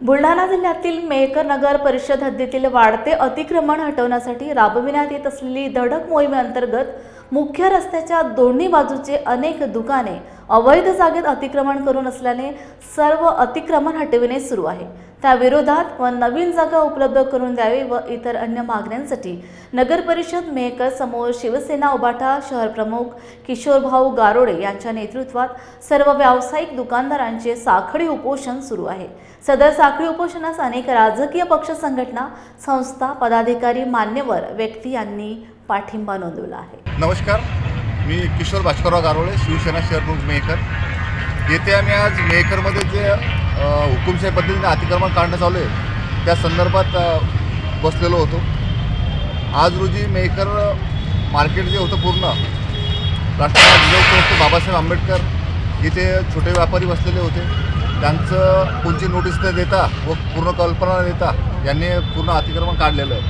बुलढाणा जिल्ह्यातील मेहकर नगर परिषद हद्दीतील वाढते अतिक्रमण हटवण्यासाठी राबविण्यात येत असलेली धडक मोहिमेअंतर्गत मुख्य रस्त्याच्या दोन्ही बाजूचे अनेक दुकाने अवैध जागेत अतिक्रमण करून असल्याने सर्व अतिक्रमण हटविणे सुरू आहे. त्याविरोधात व नवीन जागा उपलब्ध करून द्यावी व इतर अन्य मागण्यांसाठी नगर परिषद मेहकर समोर शिवसेना उबाठा शहर प्रमुख किशोरभाऊ गारोडे यांच्या नेतृत्वात सर्व व्यावसायिक दुकानदारांचे साखळी उपोषण सुरू आहे. सदर साखळी उपोषणास अनेक राजकीय पक्ष संघटना संस्था पदाधिकारी मान्यवर व्यक्ती यांनी पाठिंबा नोंदवला आहे. नमस्कार. मी किशोर भास्करराव गारोळे शिवसेना शहर प्रमुख मेहकर. येथे आम्ही आज मेहकरमध्ये जे हुकुमशाही पद्धतीने अतिक्रमण काढणं चालू आहे त्या संदर्भात बसलेलो होतो. आज रोजी मेहकर मार्केट जे होतं पूर्ण राष्ट्रवादी बाबासाहेब आंबेडकर इथे छोटे व्यापारी बसलेले होते. त्यांचं कोणची नोटीस न देता व पूर्ण कल्पना देता यांनी पूर्ण अतिक्रमण काढलेलं आहे.